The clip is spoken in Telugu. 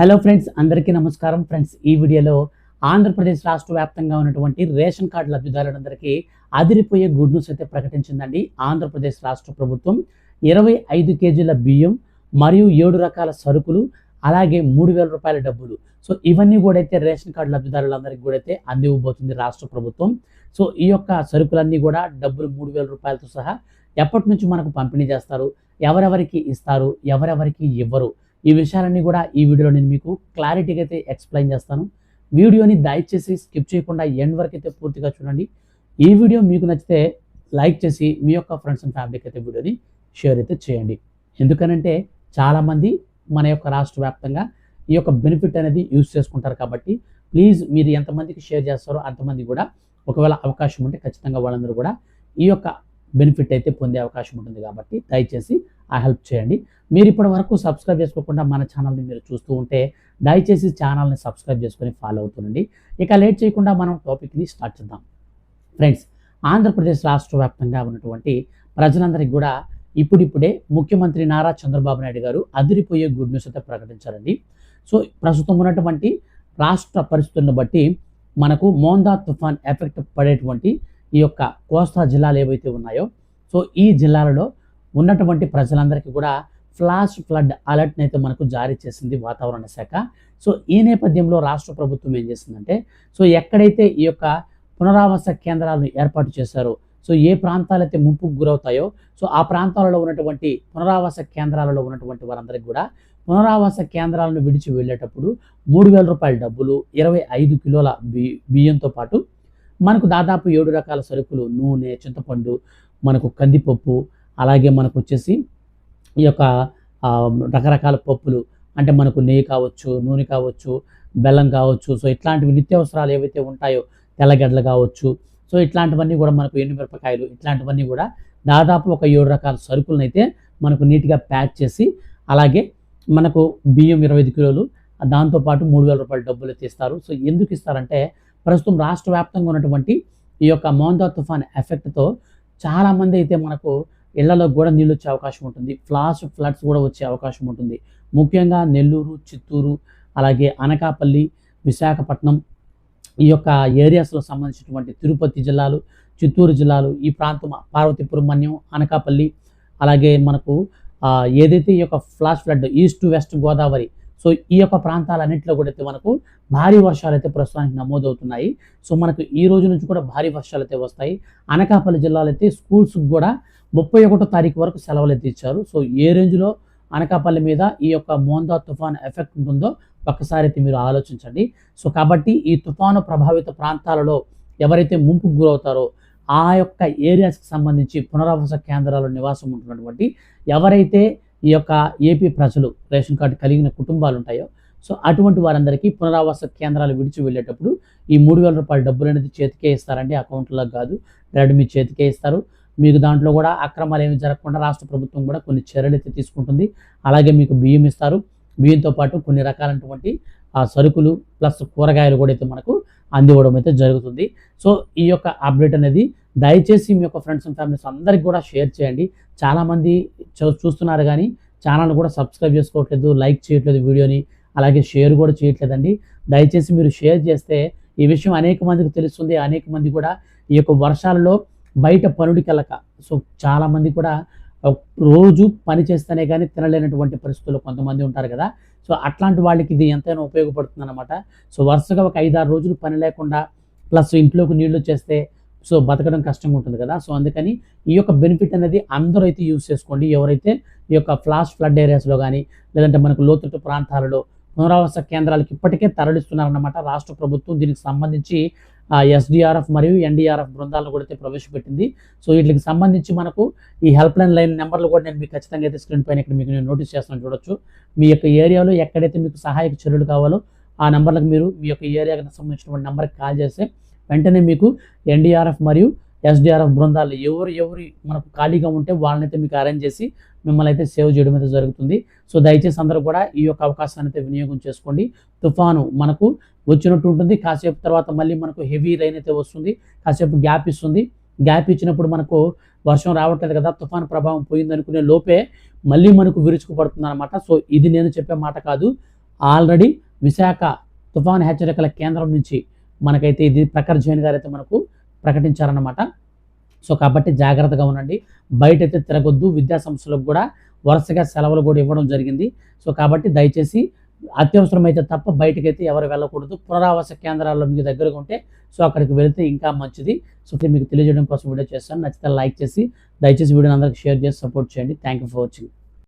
హలో ఫ్రెండ్స్ అందరికీ నమస్కారం ఫ్రెండ్స్ ఈ వీడియోలో ఆంధ్రప్రదేశ్ రాష్ట్ర వ్యాప్తంగా ఉన్నటువంటి రేషన్ కార్డు లబ్ధిదారులందరికీ అదిరిపోయే గుడ్ న్యూస్ అయితే ప్రకటించిందండి ఆంధ్రప్రదేశ్ రాష్ట్ర ప్రభుత్వం. ఇరవై ఐదు కేజీల బియ్యం మరియు ఏడు రకాల సరుకులు అలాగే మూడు వేల రూపాయల డబ్బులు. సో ఇవన్నీ కూడా అయితే రేషన్ కార్డు లబ్ధిదారులందరికీ కూడా అయితే అందివ్వబోతుంది రాష్ట్ర ప్రభుత్వం. సో ఈ యొక్క సరుకులన్నీ కూడా డబ్బులు మూడు వేల రూపాయలతో సహా ఎప్పటి నుంచి మనకు పంపిణీ చేస్తారు? ఎవరెవరికి ఇస్తారు? ఎవరెవరికి ఇవ్వరు? ఈ విషయాలన్నీ కూడా ఈ వీడియోలో నేను మీకు క్లారిటీగా అయితే ఎక్స్ప్లెయిన్ చేస్తాను. వీడియోని దయచేసి స్కిప్ చేయకుండా ఎండ్ వరకు అయితే పూర్తిగా చూడండి. ఈ వీడియో మీకు నచ్చితే లైక్ చేసి మీ యొక్క ఫ్రెండ్స్ అండ్ ఫ్యామిలీకి అయితే వీడియోని షేర్ అయితే చేయండి. ఎందుకనంటే చాలామంది మన యొక్క రాష్ట్ర వ్యాప్తంగా ఈ యొక్క బెనిఫిట్ అనేది యూజ్ చేసుకుంటారు కాబట్టి ప్లీజ్ మీరు ఎంతమందికి షేర్ చేస్తారో అంతమంది కూడా ఒకవేళ అవకాశం ఉంటే ఖచ్చితంగా వాళ్ళందరూ కూడా ఈ యొక్క బెనిఫిట్ అయితే పొందే అవకాశం ఉంటుంది కాబట్టి దయచేసి ఆ హెల్ప్ చేయండి. మీరు ఇప్పటి వరకు సబ్స్క్రైబ్ చేసుకోకుండా మన ఛానల్ని మీరు చూస్తూ ఉంటే దయచేసి ఛానల్ని సబ్స్క్రైబ్ చేసుకొని ఫాలో అవుతుండండి ఇక లేట్ చేయకుండా మనం టాపిక్ని స్టార్ట్ చేద్దాం. ఫ్రెండ్స్ ఆంధ్రప్రదేశ్ రాష్ట్ర వ్యాప్తంగా ఉన్నటువంటి ప్రజలందరికీ కూడా ఇప్పుడిప్పుడే ముఖ్యమంత్రి నారా చంద్రబాబు నాయుడు గారు అదిరిపోయే గుడ్ న్యూస్ అయితే ప్రకటించారండి. సో ప్రస్తుతం ఉన్నటువంటి రాష్ట్ర పరిస్థితులను బట్టి మనకు మోందా తుఫాన్ ఎఫెక్ట్ పడేటువంటి ఈ యొక్క కోస్తా జిల్లాలు ఏవైతే ఉన్నాయో సో ఈ జిల్లాలలో ఉన్నటువంటి ప్రజలందరికీ కూడా ఫ్లాష్ ఫ్లడ్ అలర్ట్ని అయితే మనకు జారీ చేసింది వాతావరణ శాఖ. సో ఈ నేపథ్యంలో రాష్ట్ర ప్రభుత్వం ఏం చేసిందంటే సో ఎక్కడైతే ఈ యొక్క పునరావాస కేంద్రాలను ఏర్పాటు చేశారో సో ఏ ప్రాంతాలైతే ముంపుకు గురవుతాయో సో ఆ ప్రాంతాలలో ఉన్నటువంటి పునరావాస కేంద్రాలలో ఉన్నటువంటి వారందరికీ కూడా పునరావాస కేంద్రాలను విడిచి వెళ్ళేటప్పుడు మూడు వేల రూపాయల డబ్బులు ఇరవై ఐదు కిలోల బి బియ్యంతో పాటు మనకు దాదాపు ఏడు రకాల సరుకులు నూనె చింతపండు మనకు కందిపప్పు అలాగే మనకు వచ్చేసి ఈ యొక్క రకరకాల పప్పులు అంటే మనకు నెయ్యి కావచ్చు నూనె కావచ్చు బెల్లం కావచ్చు సో ఇట్లాంటివి నిత్యావసరాలు ఏవైతే ఉంటాయో తెల్లగడ్డలు కావచ్చు సో ఇట్లాంటివన్నీ కూడా మనకు ఎండుమిరపకాయలు ఇట్లాంటివన్నీ కూడా దాదాపు ఒక ఏడు రకాల సరుకులను అయితే మనకు నీట్గా ప్యాక్ చేసి అలాగే మనకు బియ్యం ఇరవై ఐదు కిలోలు దాంతోపాటు మూడు వేల రూపాయల డబ్బులు అయితే ఇస్తారు సో ఎందుకు ఇస్తారంటే ప్రస్తుతం రాష్ట్ర వ్యాప్తంగా ఉన్నటువంటి ఈ యొక్క మోందా తుఫాన్ ఎఫెక్ట్తో చాలామంది అయితే మనకు ఇళ్ళలో కూడా నీళ్ళు వచ్చే అవకాశం ఉంటుంది. ఫ్లాష్ ఫ్లడ్స్ కూడా వచ్చే అవకాశం ఉంటుంది. ముఖ్యంగా నెల్లూరు చిత్తూరు అలాగే అనకాపల్లి విశాఖపట్నం ఈ యొక్క ఏరియాస్లో సంబంధించినటువంటి తిరుపతి జిల్లాలు చిత్తూరు జిల్లాలు ఈ ప్రాంతం పార్వతీపురం మన్యం అనకాపల్లి అలాగే మనకు ఏదైతే ఈ యొక్క flash flood east west Godavari so ఈ యొక్క ప్రాంతాలన్నింటిలో కూడా అయితే మనకు భారీ వర్షాలు అయితే ప్రస్తుతానికి నమోదవుతున్నాయి. సో మనకు ఈ రోజు నుంచి కూడా భారీ వర్షాలు అయితే వస్తాయి. అనకాపల్లి జిల్లాలో అయితే స్కూల్స్కి కూడా ముప్పై ఒకటో తారీఖు వరకు సెలవులు అయితే ఇచ్చారు. సో ఏ రేంజ్లో అనకాపల్లి మీద ఈ యొక్క మోందా తుఫాన్ ఎఫెక్ట్ ఉంటుందో ఒక్కసారి అయితే మీరు ఆలోచించండి. సో కాబట్టి ఈ తుఫాను ప్రభావిత ప్రాంతాలలో ఎవరైతే ముంపుకు గురవుతారో ఆ యొక్క ఏరియాస్కి సంబంధించి పునరావాస కేంద్రాల్లో నివాసం ఉంటున్నటువంటి ఎవరైతే ఈ యొక్క ఏపీ ప్రజలు రేషన్ కార్డు కలిగిన కుటుంబాలు ఉంటాయో సో అటువంటి వారందరికీ పునరావాస కేంద్రాలు విడిచి వెళ్ళేటప్పుడు ఈ మూడు వేల రూపాయల డబ్బులు అనేది చేతికే ఇస్తారండి అకౌంట్లో కాదు. డైరెక్ట్ మీ చేతికే ఇస్తారు. మీకు దాంట్లో కూడా అక్రమాలు ఏమి జరగకుండా రాష్ట్ర ప్రభుత్వం కూడా కొన్ని చర్యలు అయితే తీసుకుంటుంది. అలాగే మీకు బియ్యం ఇస్తారు. బియ్యంతో పాటు కొన్ని రకాలైనటువంటి ఆ సరుకులు ప్లస్ కూరగాయలు కూడా అయితే మనకు అందివ్వడం అయితే జరుగుతుంది. సో ఈ యొక్క అప్డేట్ అనేది దయచేసి మీ యొక్క ఫ్రెండ్స్ అండ్ ఫ్యామిలీస్ అందరికి కూడా షేర్ చేయండి. చాలామంది చూస్తున్నారు కానీ ఛానల్ కూడా సబ్స్క్రైబ్ చేసుకోవట్లేదు లైక్ చేయట్లేదు వీడియోని అలాగే షేర్ కూడా చేయట్లేదండి. దయచేసి మీరు షేర్ చేస్తే ఈ విషయం అనేక మందికి తెలుస్తుంది. అనేక మంది కూడా ఈ యొక్క వర్షాలలో బయట పనుడికి వెళ్ళక సో చాలామంది కూడా రోజు పని చేస్తేనే కానీ తినలేనటువంటి పరిస్థితుల్లో కొంతమంది ఉంటారు కదా. సో అట్లాంటి వాళ్ళకి ఇది ఎంతైనా ఉపయోగపడుతుంది అనమాట సో వరుసగా ఒక ఐదారు రోజులు పని లేకుండా ప్లస్ ఇంట్లోకి నీళ్ళు చేస్తే సో బతకడం కష్టంగా ఉంటుంది కదా. సో అందుకని ఈ యొక్క బెనిఫిట్ అనేది అందరూ అయితే యూజ్ చేసుకోండి. ఎవరైతే ఈ యొక్క ఫ్లాష్ ఫ్లడ్ ఏరియాస్లో కానీ లేదంటే మనకు లోతట్టు ప్రాంతాలలో పునరావాస కేంద్రాలకు ఇప్పటికే తరలిస్తున్నారన్నమాట రాష్ట్ర ప్రభుత్వం. దీనికి సంబంధించి ఎస్డిఆర్ఎఫ్ మరియు ఎన్డీఆర్ఎఫ్ బృందాలను కూడా అయితే ప్రవేశపెట్టింది. సో వీటికి సంబంధించి మనకు ఈ హెల్ప్ లైన్ లైన్ నెంబర్లు కూడా నేను మీకు ఖచ్చితంగా అయితే స్క్రీన్ పైన ఇక్కడ మీకు నేను నోటీస్ చేస్తాను చూడొచ్చు. మీ యొక్క ఏరియాలో ఎక్కడైతే మీకు సహాయక చర్యలు కావాలో ఆ నెంబర్లకు మీరు మీ యొక్క ఏరియాకి సంబంధించినటువంటి నెంబర్కి కాల్ చేస్తే వెంటనే మీకు ఎన్డీఆర్ఎఫ్ మరియు ఎస్డిఆర్ఎఫ్ బృందాలు ఎవరు ఎవరు మనకు ఖాళీగా ఉంటే వాళ్ళనైతే మీకు అరేంజ్ చేసి మిమ్మల్ని అయితే సేవ్ చేయడం అయితే జరుగుతుంది. సో దయచేసి అందరూ కూడా ఈ యొక్క అవకాశాన్ని అయితే వినియోగం చేసుకోండి. తుఫాను మనకు వచ్చినట్టు ఉంటుంది. కాసేపు తర్వాత మళ్ళీ మనకు హెవీ రైన్ అయితే వస్తుంది. కాసేపు గ్యాప్ ఇస్తుంది. గ్యాప్ ఇచ్చినప్పుడు మనకు వర్షం రావట్లేదు కదా తుఫాను ప్రభావం పోయిందనుకునే లోపే మళ్ళీ మనకు విరుచుకు పడుతుంది అనమాట సో ఇది నేను చెప్పే మాట కాదు. ఆల్రెడీ విశాఖ తుఫాన్ హెచ్చరికల కేంద్రం నుంచి మనకైతే ఇది ప్రఖర్ జైన్ గారు అయితే మనకు ప్రకటించారన్నమాట. సో కాబట్టి జాగ్రత్తగా ఉండండి. బయట అయితే తిరగొద్దు. విద్యా సంస్థలకు కూడా వరుసగా సెలవులు కూడా ఇవ్వడం జరిగింది. సో కాబట్టి దయచేసి అత్యవసరమైతే తప్ప బయటకైతే ఎవరు వెళ్ళకూడదు. పునరావాస కేంద్రాల్లో మీకు దగ్గరగా ఉంటే సో అక్కడికి వెళితే ఇంకా మంచిది. సో మీకు తెలియజేయడం కోసం వీడియో చేస్తాను. నచ్చితే లైక్ చేసి దయచేసి వీడియోని అందరికి షేర్ చేసి సపోర్ట్ చేయండి. Thank you for watching.